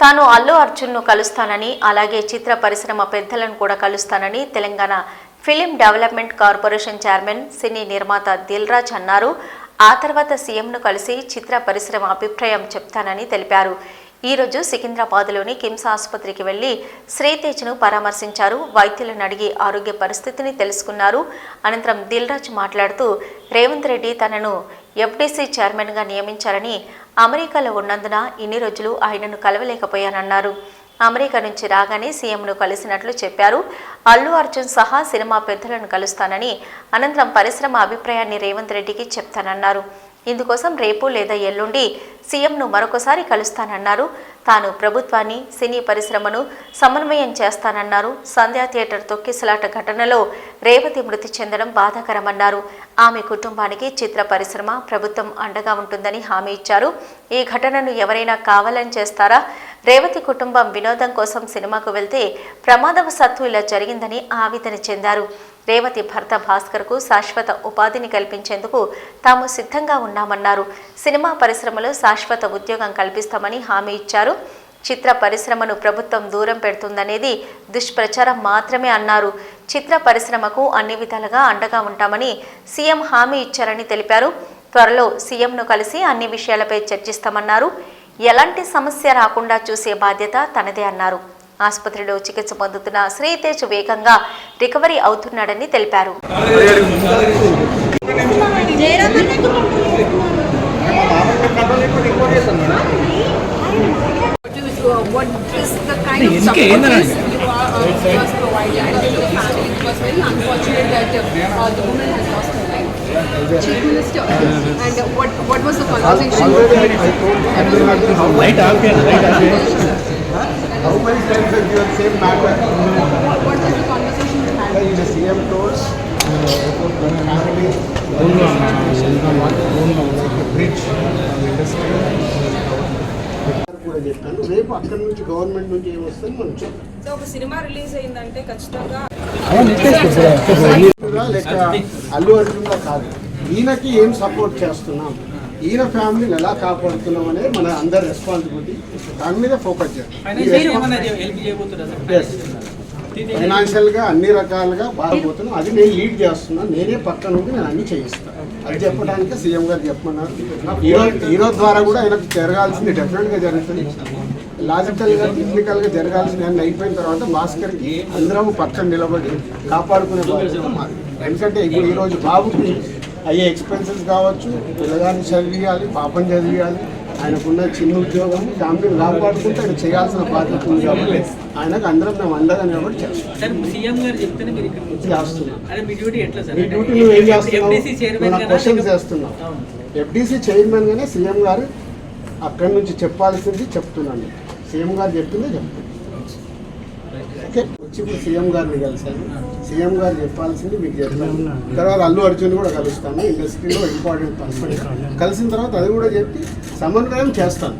తాను అల్లు అర్జున్ను కలుస్తానని అలాగే చిత్ర పరిశ్రమ పెద్దలను కూడా కలుస్తానని Telangana film development corporation chairman cine నిర్మాత దిల్రాజ్ అన్నారు. ఆ తర్వాత సీఎంను కలిసి చిత్ర పరిశ్రమ అభిప్రాయం చెప్తానని తెలిపారు. ఈరోజు సికింద్రాబాద్లోని కిమ్స్ ఆసుపత్రికి వెళ్ళి శ్రీతేజ్ను పరామర్శించారు. వైద్యులను అడిగి ఆరోగ్య పరిస్థితిని తెలుసుకున్నారు. అనంతరం దిల్రాజ్ మాట్లాడుతూ రేవంత్ రెడ్డి తనను ఎఫ్డీసీ చైర్మన్గా నియమించారని అమెరికాలో ఉన్నందున ఇన్ని రోజులు ఆయనను కలవలేకపోయానన్నారు. అమెరికా నుంచి రాగానే సీఎంను కలిసినట్లు చెప్పారు. అల్లు అర్జున్ సహా సినిమా పెద్దలను కలుస్తానని అనంతరం పరిశ్రమ అభిప్రాయాన్ని రేవంత్ రెడ్డికి చెప్తానన్నారు. ఇందుకోసం రేపు లేదా ఎల్లుండి సీఎంను మరొకసారి కలుస్తానన్నారు. తాను ప్రభుత్వాన్ని సినీ పరిశ్రమను సమన్వయం చేస్తానన్నారు. సంధ్యా థియేటర్ తొక్కిసలాట ఘటనలో రేవతి మృతి చెందడం బాధాకరమన్నారు. ఆమె కుటుంబానికి చిత్ర పరిశ్రమ ప్రభుత్వం అండగా ఉంటుందని హామీ ఇచ్చారు. ఈ ఘటనను ఎవరైనా కావాలని చేస్తారా? రేవతి కుటుంబం వినోదం కోసం సినిమాకు వెళ్తే ప్రమాదవశాత్తు ఇలా జరిగిందని ఆవేదన చెందారు. రేవతి భర్త భాస్కర్కు శాశ్వత ఉపాధిని కల్పించేందుకు తాము సిద్ధంగా ఉన్నామన్నారు. సినిమా పరిశ్రమలో శాశ్వత ఉద్యోగం కల్పిస్తామని హామీ ఇచ్చారు. చిత్ర పరిశ్రమను ప్రభుత్వం దూరం పెడుతుందనేది దుష్ప్రచారం మాత్రమే అన్నారు. చిత్ర పరిశ్రమకు అన్ని విధాలుగా అండగా ఉంటామని సీఎం హామీ ఇచ్చారని తెలిపారు. త్వరలో సీఎంను కలిసి అన్ని విషయాలపై చర్చిస్తామన్నారు. ఎలాంటి సమస్య రాకుండా చూసే బాధ్యత తనదే అన్నారు. ఆసుపత్రిలో చికిత్స పొందుతున్న శ్రీతేజ్ వేగంగా రికవరీ అవుతున్నాడని తెలిపారు and what How many times have you same matter? What, was the conversation you had? In the CM industry. కూడా చెప్పాను రేపు అక్కడి నుంచి గవర్నమెంట్ నుంచి ఏమొస్తుంది మనం చూద్దాం సో ఒక సినిమా రిలీజ్ అయిందంటే ఖచ్చితంగా లేక అల్లు అర్జున్గా కాదు ఈయనకి ఏం సపోర్ట్ చేస్తున్నాం ఈయన ఫ్యామిలీని ఎలా కాపాడుతున్నాం అనేది మన అందరి రెస్పాన్సిబిలిటీ దాని మీద ఫోకస్ చేస్తాం ఫైనాన్షియల్గా అన్ని రకాలుగా బాగుపోతున్నాం. అది నేను లీడ్ చేస్తున్నాను నేనే పక్క నుండి నేను అన్ని చేయిస్తాను అది చెప్పడానికి సీఎం గారు చెప్పమన్నారు. హీరో హీరో ద్వారా కూడా ఆయనకు జరగాల్సింది డెఫినెట్గా జరుగుతుంది. లాజికల్గా టెక్నికల్గా జరగాల్సింది. అన్ని అయిపోయిన తర్వాత భాస్కర్కి అందరం పక్కన నిలబడి కాపాడుకునే బాధ్యత మాది. ఎందుకంటే ఇప్పుడు ఈ రోజు బాబుకి అయ్యే ఎక్స్పెన్సెస్ కావచ్చు పిల్లగాన్ని చదివియాలి పాపం చదివియాలి ఆయనకున్న చిన్న ఉద్యోగం ఫ్యామిలీని కాపాడుకుంటే ఆయన చేయాల్సిన బాధ్యత ఉంది కాబట్టి ఆయనకు అందరం మేము ఇక్కడ వచ్చారు. చేస్తున్నాం. మీ డ్యూటీ నువ్వు ఏం చేస్తున్నావు? లేకపోతే- చేస్తున్నావు. ఎఫ్డీసీ చైర్మన్ గానే సీఎం గారు అక్కడి నుంచి చెప్పాల్సింది చెప్తున్నాను. సీఎం గారు చెప్పిందే చెప్తున్నాను. ఓకే వచ్చి ఇప్పుడు సీఎం గారిని కలిశాను సీఎం గారు చెప్పాల్సింది మీకు చెప్తాను తర్వాత అల్లు అర్జున్ కూడా కలుస్తాను ఇండస్ట్రీలో ఇంపార్టెంట్ పర్సన్ కలిసిన తర్వాత అది కూడా చెప్పి సమన్వయం చేస్తాను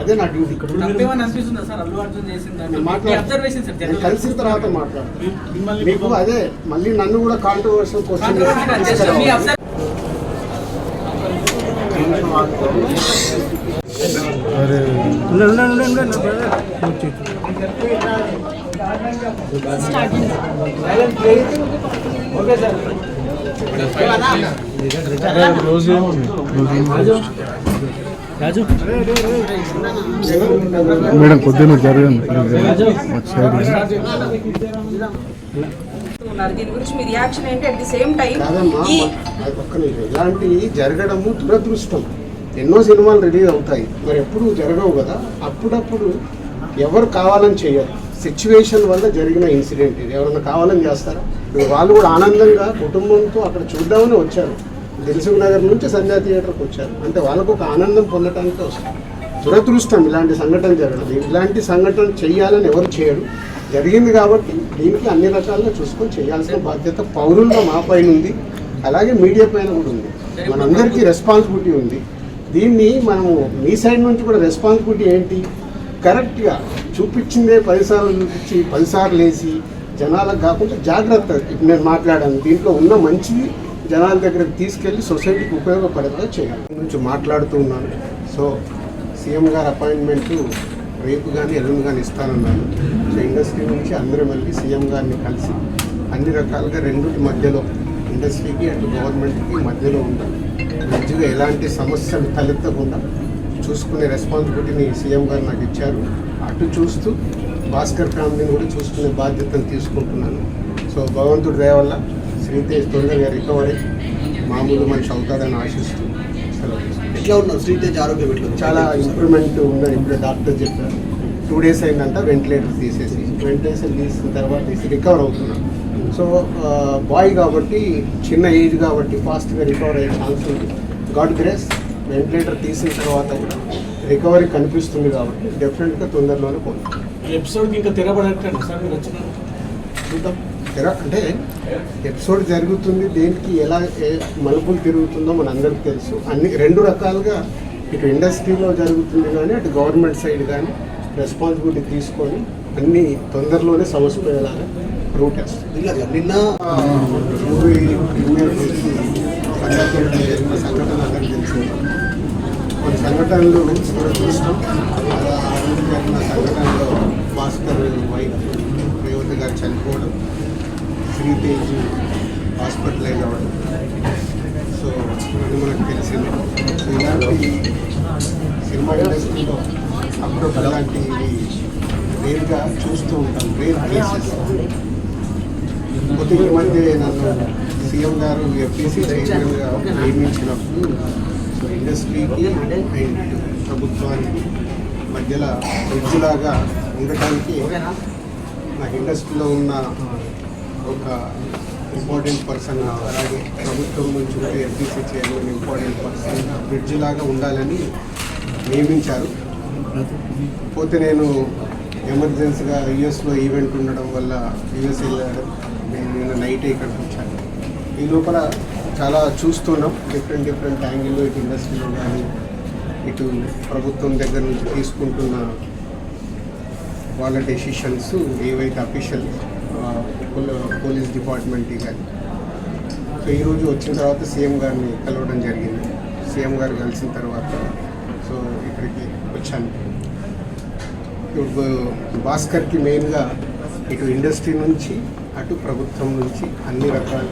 అదే నా డ్యూటీ తప్పేమని అనిపిస్తుందా సార్ అల్లు అర్జున్ చేసిన నేను దాన్ని? మీ మాట్లాడతాను అబ్జర్వేషన్ సార్ నేను జనరల్ కలిసిన తర్వాత మాట్లాడతాను మీకు అదే మళ్ళీ నన్ను కూడా కాంట్రవర్షియల్ క్వశ్చన్ మీ అబ్జర్వ్ రాజు మేడం కొద్దిగా జరగండి. ఉన్నారు. దీని గురించి మీ రియాక్షన్ ఏంటి? అట్ ది సేమ్ టైం కాదమ్మా ఈ అది పక్కన ఇక ఇలాంటివి జరగడము దురదృష్టం. ఎన్నో సినిమాలు రిలీజ్ అవుతాయి. మరి ఎప్పుడు జరగవు కదా? అప్పుడప్పుడు ఎవరు కావాలని చేయరు. సిచ్యువేషన్ వల్ల జరిగిన ఇన్సిడెంట్ ఇది. ఎవరన్నా కావాలని చేస్తారా? వాళ్ళు కూడా ఆనందంగా కుటుంబంతో అక్కడ చూద్దామని వచ్చారు. దిల్సుఖ్ నగర్ నుంచి సంధ్యా థియేటర్కి వచ్చారు. అంటే వాళ్ళకు ఒక ఆనందం పొందటానికి వస్తారు. దురదృష్టం ఇలాంటి సంఘటన జరగడం. ఇలాంటి సంఘటన చేయాలని ఎవరు చేయరు. జరిగింది కాబట్టి దీనికి అన్ని రకాలుగా చూసుకొని చేయాల్సిన బాధ్యత పౌరుల్లో మా పైన ఉంది. అలాగే మీడియా పైన కూడా ఉంది. మనందరికీ రెస్పాన్సిబిలిటీ ఉంది. దీన్ని మనము మీ సైడ్ నుంచి కూడా రెస్పాన్సిబిలిటీ ఏంటి? కరెక్ట్గా చూపించిందే పదిసార్లు చూపించి పదిసార్లు వేసి జనాలకు కాకుండా జాగ్రత్త ఇప్పుడు నేను మాట్లాడాను. దీంట్లో ఉన్న మంచిది జనాల దగ్గరకు తీసుకెళ్ళి సొసైటీకి ఉపయోగపడేలా చేయాలి. నుంచి మాట్లాడుతూ ఉన్నాను. సో సీఎం గారి అపాయింట్మెంట్ రేపు కానీ ఎల్లుండి కానీ ఇస్తానన్నాను. సో ఇండస్ట్రీ నుంచి అందరూ మళ్ళీ సీఎం గారిని కలిసి అన్ని రకాలుగా రెండింటి మధ్యలో ఇండస్ట్రీకి అటు గవర్నమెంట్కి మధ్యలో ఉంటాం మంచిగా ఎలాంటి సమస్యలు తలెత్తకుండా చూసుకునే రెస్పాన్సిబిలిటీని సీఎం గారు నాకు ఇచ్చారు. అటు చూస్తూ భాస్కర్ ఫ్యామిలీని కూడా చూసుకునే బాధ్యతను తీసుకుంటున్నాను. సో భగవంతుడి దయ వల్ల శ్రీతేజ్ తొందరగా రికవర్ మామూలు మనిషి అవుతాడని ఆశిస్తూ. ఎట్లా ఉన్నారు శ్రీతేజ్ ఆరోగ్యం ఎట్లా? చాలా ఇంప్రూవ్మెంట్ ఉందని ఇప్పుడు డాక్టర్ చెప్పారు. టూ డేస్ అయిందంట వెంటిలేటర్ తీసేసి. వెంటిలేషన్ తీసిన తర్వాత రికవర్ అవుతున్నాను సో బాయ్ కాబట్టి చిన్న ఏజ్ కాబట్టి ఫాస్ట్గా రికవర్ అయ్యే ఛాన్స్ ఉంది. గాడ్ గ్రేస్ వెంటిలేటర్ తీసిన తర్వాత కూడా రికవరీ కనిపిస్తుంది కాబట్టి డెఫినెట్గా తొందరలోనే పోతుంది. ఎపిసోడ్కి ఇంకా తెరపడట్టండి సార్? మీరు వచ్చిన చూద్దాం. ఎరా- అంటే ఎపిసోడ్ జరుగుతుంది దేనికి ఎలా ఏ మలుపులు తిరుగుతుందో మన అందరికీ తెలుసు. అన్ని రెండు రకాలుగా ఇటు ఇండస్ట్రీలో జరుగుతుంది కానీ అటు గవర్నమెంట్ సైడ్ కానీ రెస్పాన్సిబిలిటీ తీసుకొని అన్ని తొందరలోనే సమస్యపోయేలాగా రూట్ వేస్తాం ఇలా నిన్న మూవీ ప్రీమియర్ చేసి సంఘటనలు జరిగిన సంఘటన కొన్ని సంఘటనలు అలా జరిగిన సంఘటనలో భాస్కర్ వైఫ్ రేవతి గారు చనిపోవడం శ్రీతేజ్ హాస్పిటలైజ్ అవ్వడం. సో అది మనకు తెలిసింది. సో ఇలాంటి సినిమా ఇండస్ట్రీలో అప్పుడు అలాంటివి రేర్గా చూస్తూ ఉంటాం రేర్ కేసెస్. కొద్దిగా మధ్య నన్ను సీఎం గారు ఎఫ్టీసీ చైర్మన్గా నియమించినప్పుడు ఇండస్ట్రీకి అండ్ ప్రభుత్వానికి మధ్యలో బ్రిడ్జ్లాగా ఉండటానికి నాకు ఇండస్ట్రీలో ఉన్న ఒక ఇంపార్టెంట్ పర్సన్ అలాగే ప్రభుత్వం నుంచి కూడా FTC chairman important person bridge లాగా ఉండాలని నియమించారు. పోతే నేను ఎమర్జెన్సీగా యుఎస్లో ఈవెంట్ ఉండడం వల్ల యుఎస్ వెళ్ళాడు నేను నైట్ ఇక్కడికి వచ్చాను. ఈ లోపల చాలా చూస్తున్నాం. డిఫరెంట్ డిఫరెంట్ యాంగిల్లో ఇటు ఇండస్ట్రీలో కానీ ఇటు ప్రభుత్వం దగ్గర నుంచి తీసుకుంటున్న వాళ్ళ డెసిషన్స్ ఏవైతే అఫీషియల్ పోలీస్ డిపార్ట్మెంట్ కానీ సో ఈరోజు వచ్చిన తర్వాత సీఎం గారిని కలవడం జరిగింది. సీఎం గారు కలిసిన తర్వాత సో ఇక్కడికి వచ్చాను. ఇప్పుడు భాస్కర్కి మెయిన్గా ఇటు ఇండస్ట్రీ నుంచి అటు ప్రభుత్వం నుంచి అన్ని రకాల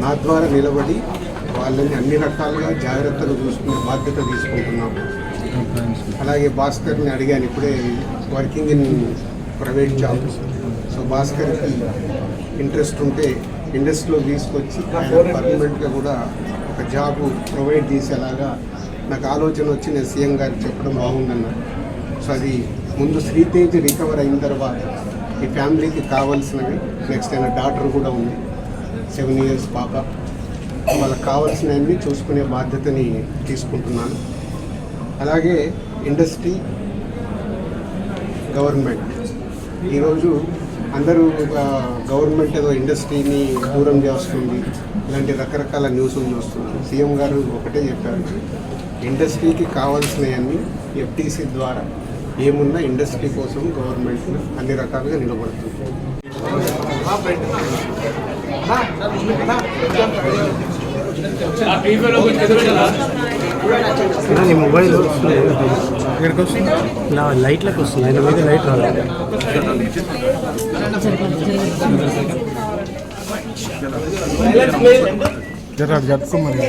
నా ద్వారా నిలబడి వాళ్ళని అన్ని రకాలుగా జాగ్రత్తగా చూసుకునే బాధ్యత తీసుకుంటున్నాము. అలాగే భాస్కర్ని అడిగాను ఇప్పుడే working in private job. So భాస్కర్కి interest ఉంటే ఇండస్ట్రీలో తీసుకొచ్చి పర్మనెంట్గా కూడా ఒక జాబ్ ప్రొవైడ్ చేసేలాగా నాకు ఆలోచన వచ్చి నేను సీఎం గారికి చెప్పడం బాగుందన్నారు సో అది ముందు శ్రీతేజ్ రికవర్ అయిన తర్వాత ఈ ఫ్యామిలీకి కావాల్సినవి నెక్స్ట్ ఆయన డాక్టర్ కూడా ఉంది. సెవెన్ ఇయర్స్ పాప. వాళ్ళకి కావాల్సినవన్నీ చూసుకునే బాధ్యతని తీసుకుంటున్నాను. అలాగే ఇండస్ట్రీ గవర్నమెంట్. ఈరోజు అందరూ గవర్నమెంట్ ఏదో ఇండస్ట్రీని దూరం చేస్తుంది. ఇలాంటి రకరకాల న్యూస్లు చూస్తున్నాం సీఎం గారు ఒకటే చెప్పారు. ఇండస్ట్రీకి కావాల్సినవన్నీ ఎఫ్టీసీ ద్వారా ఏమున్నా ఇండస్ట్రీ కోసం గవర్నమెంట్ అన్ని రకాలుగా నిలబడుతుంది. నీ మొబైల్ నా లైట్లకు వస్తుంది ఆయన మీద లైట్ రాదు జర జరుపుకోమని